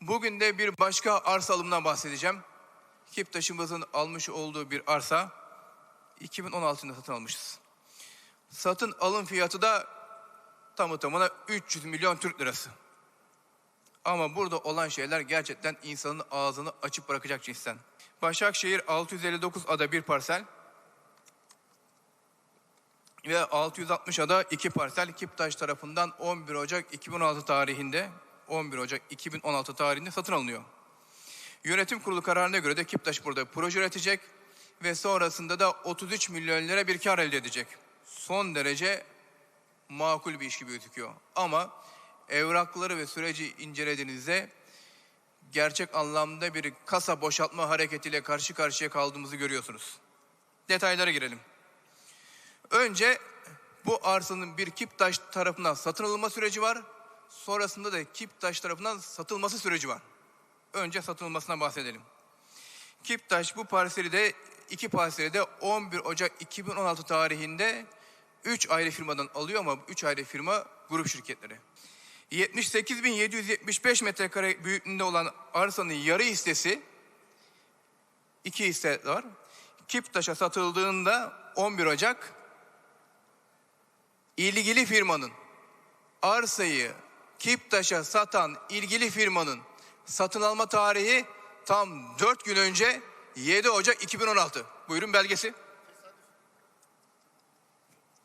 Bugün de bir başka arsa alımından bahsedeceğim. Kiptaş'ımızın almış olduğu bir arsa 2016'da satın almışız. Satın alım fiyatı da tamı tamına 300 milyon Türk lirası. Ama burada olan şeyler gerçekten insanın ağzını açıp bırakacak cinsten. Başakşehir 659 ada bir parsel ve 660 ada iki parsel Kiptaş tarafından 11 Ocak 2016 tarihinde 11 Ocak 2016 tarihinde satın alınıyor. Yönetim kurulu kararına göre de Kiptaş burada proje üretecek ve sonrasında da 33 milyon lira bir kar elde edecek. Son derece makul bir iş gibi gözüküyor. Ama evrakları ve süreci incelediğinizde gerçek anlamda bir kasa boşaltma hareketiyle karşı karşıya kaldığımızı görüyorsunuz. Detaylara girelim. Önce bu arsanın bir Kiptaş tarafından satın alınma süreci var. Sonrasında da Kiptaş tarafından satılması süreci var. Önce satılmasından bahsedelim. Kiptaş bu parseli de iki parseli de 11 Ocak 2016 tarihinde 3 ayrı firmadan alıyor ama 3 ayrı firma grup şirketleri. 78.775 metrekare büyüklüğünde olan arsanın yarı hissesi iki hisse var. Kiptaş'a satıldığında 11 Ocak ilgili firmanın arsayı Kiptaş'a satan ilgili firmanın satın alma tarihi tam 4 gün önce 7 Ocak 2016. Buyurun belgesi.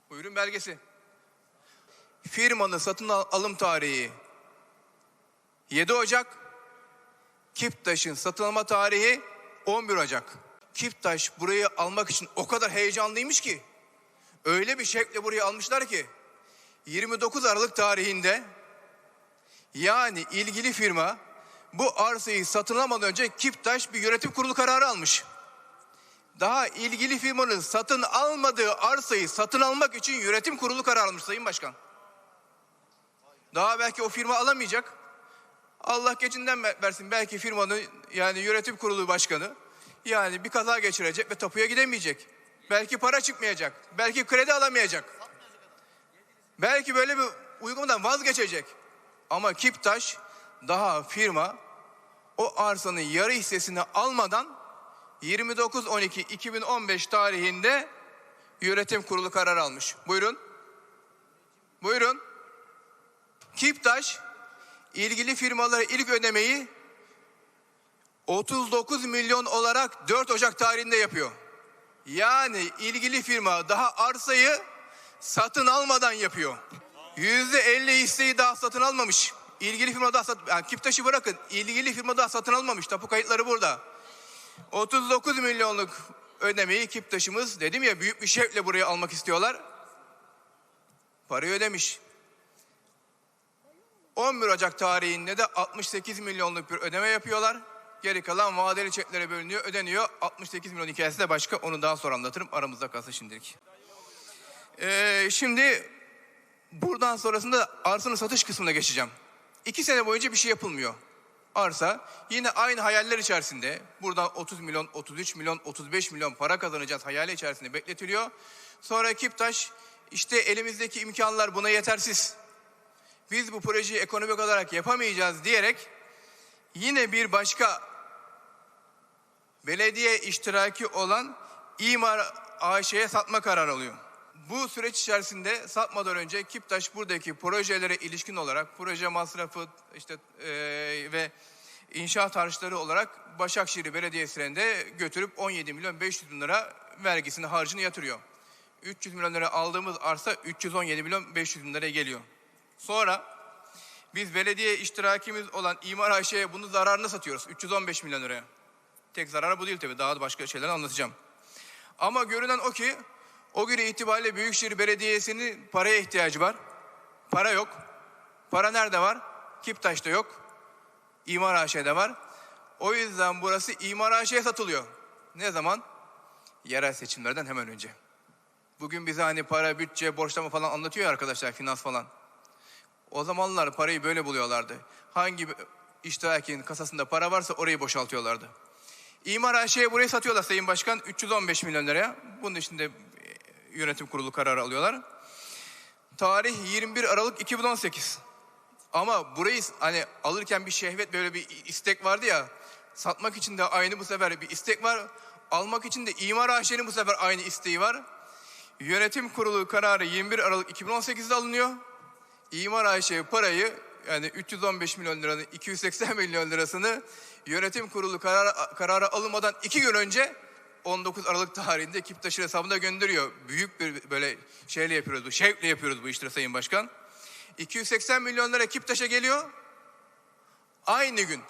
Buyurun belgesi. Firmanın satın al- alım tarihi 7 Ocak. Kiptaş'ın satın alma tarihi 11 Ocak. Kiptaş burayı almak için o kadar heyecanlıymış ki öyle bir şekle burayı almışlar ki 29 Aralık tarihinde yani ilgili firma bu arsayı satın almadan önce Kiptaş bir yönetim kurulu kararı almış. Daha ilgili firmanın satın almadığı arsayı satın almak için yönetim kurulu kararı almış Sayın Başkan. Daha belki o firma alamayacak. Allah geçinden ver- versin. Belki firmanın yani yönetim kurulu başkanı yani bir kaza geçirecek ve tapuya gidemeyecek. Belki para çıkmayacak. Belki kredi alamayacak. Belki böyle bir uygulamadan vazgeçecek. Ama Kiptaş daha firma o arsanın yarı hissesini almadan 29-12-2015 tarihinde yönetim kurulu karar almış. Buyurun. Buyurun. Kiptaş ilgili firmalara ilk ödemeyi 39 milyon olarak 4 Ocak tarihinde yapıyor. Yani ilgili firma daha arsayı satın almadan yapıyor. Yüzde 50 hisseyi daha satın almamış. İlgili firma daha satın, yani Kiptaş'ı bırakın. ilgili firma daha satın almamış. Tapu kayıtları burada. 39 milyonluk ödemeyi Kiptaş'ımız dedim ya büyük bir şevkle buraya almak istiyorlar. Parayı ödemiş. 11 Ocak tarihinde de 68 milyonluk bir ödeme yapıyorlar. Geri kalan vadeli çeklere bölünüyor, ödeniyor. 68 milyon hikayesi de başka. Onu daha sonra anlatırım. Aramızda kalsın şimdilik. Ee, şimdi buradan sonrasında arsanın satış kısmına geçeceğim. İki sene boyunca bir şey yapılmıyor. Arsa yine aynı hayaller içerisinde buradan 30 milyon, 33 milyon, 35 milyon para kazanacağız hayali içerisinde bekletiliyor. Sonra Kiptaş işte elimizdeki imkanlar buna yetersiz. Biz bu projeyi ekonomik olarak yapamayacağız diyerek yine bir başka belediye iştiraki olan İmar AŞ'ye satma kararı alıyor. Bu süreç içerisinde satmadan önce Kiptaş buradaki projelere ilişkin olarak proje masrafı işte eee, ve inşaat harçları olarak Başakşehir Belediyesi'ne götürüp 17 milyon 500 bin lira vergisini harcını yatırıyor. 300 milyon lira aldığımız arsa 317 milyon 500 bin liraya geliyor. Sonra biz belediye iştirakimiz olan İmar AŞ'ye bunu zararını satıyoruz 315 milyon liraya. Tek zararı bu değil tabii daha da başka şeyler anlatacağım. Ama görünen o ki o gün itibariyle Büyükşehir Belediyesi'nin paraya ihtiyacı var. Para yok. Para nerede var? Kiptaş'ta yok. İmar AŞ'de var. O yüzden burası İmar AŞ'ye satılıyor. Ne zaman? Yerel seçimlerden hemen önce. Bugün bize hani para, bütçe, borçlama falan anlatıyor ya arkadaşlar, finans falan. O zamanlar parayı böyle buluyorlardı. Hangi iştirakin kasasında para varsa orayı boşaltıyorlardı. İmar AŞ'ye burayı satıyorlar Sayın Başkan 315 milyon liraya. Bunun içinde yönetim kurulu kararı alıyorlar. Tarih 21 Aralık 2018. Ama burayı hani alırken bir şehvet böyle bir istek vardı ya. Satmak için de aynı bu sefer bir istek var. Almak için de imar AŞ'nin bu sefer aynı isteği var. Yönetim kurulu kararı 21 Aralık 2018'de alınıyor. İmar AŞ parayı yani 315 milyon liranın 280 milyon lirasını yönetim kurulu kararı, kararı alınmadan iki gün önce 19 Aralık tarihinde Kiptaş'ın hesabına gönderiyor. Büyük bir böyle şeyle yapıyoruz bu, şevkle yapıyoruz bu işleri Sayın Başkan. 280 milyon lira Kiptaş'a geliyor. Aynı gün,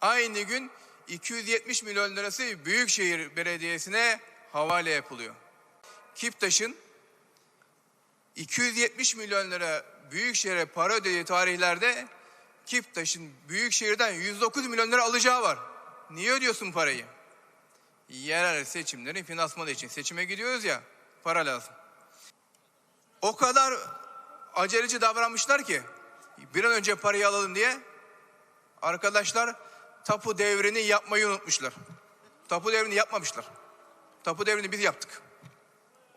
aynı gün 270 milyon lirası Büyükşehir Belediyesi'ne havale yapılıyor. Kiptaş'ın 270 milyon lira Büyükşehir'e para ödediği tarihlerde Kiptaş'ın Büyükşehir'den 109 milyon lira alacağı var. Niye ödüyorsun parayı? Yerel seçimlerin finansmanı için. Seçime gidiyoruz ya, para lazım. O kadar aceleci davranmışlar ki bir an önce parayı alalım diye arkadaşlar tapu devrini yapmayı unutmuşlar. Tapu devrini yapmamışlar. Tapu devrini biz yaptık.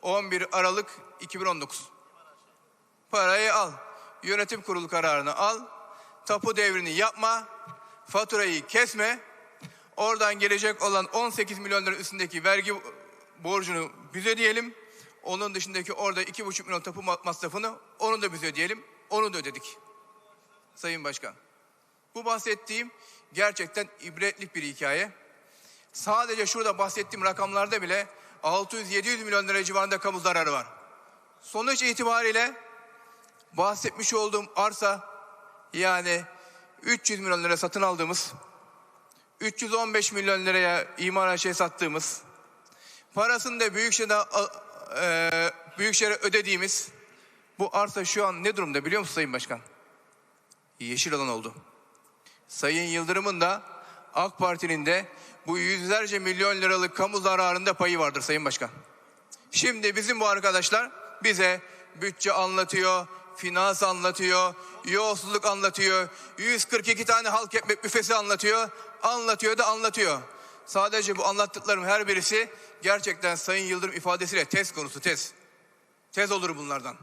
11 Aralık 2019. Parayı al. Yönetim kurulu kararını al. Tapu devrini yapma. Faturayı kesme. Oradan gelecek olan 18 milyon lira üstündeki vergi borcunu biz ödeyelim. Onun dışındaki orada 2,5 milyon tapu ma- masrafını onu da biz ödeyelim. Onu da ödedik. Sayın Başkan. Bu bahsettiğim gerçekten ibretlik bir hikaye. Sadece şurada bahsettiğim rakamlarda bile 600-700 milyon lira civarında kamu zararı var. Sonuç itibariyle bahsetmiş olduğum arsa yani 300 milyon lira satın aldığımız, 315 milyon liraya imar şey sattığımız, parasını da Büyükşehir'e, e, Büyükşehir'e ödediğimiz bu arsa şu an ne durumda biliyor musun Sayın Başkan? Yeşil alan oldu. Sayın Yıldırım'ın da AK Parti'nin de bu yüzlerce milyon liralık kamu zararında payı vardır Sayın Başkan. Şimdi bizim bu arkadaşlar bize bütçe anlatıyor, finans anlatıyor, yolsuzluk anlatıyor, 142 tane halk ekmek büfesi anlatıyor, anlatıyor da anlatıyor. Sadece bu anlattıklarım her birisi gerçekten Sayın Yıldırım ifadesiyle tez konusu tez. Tez olur bunlardan.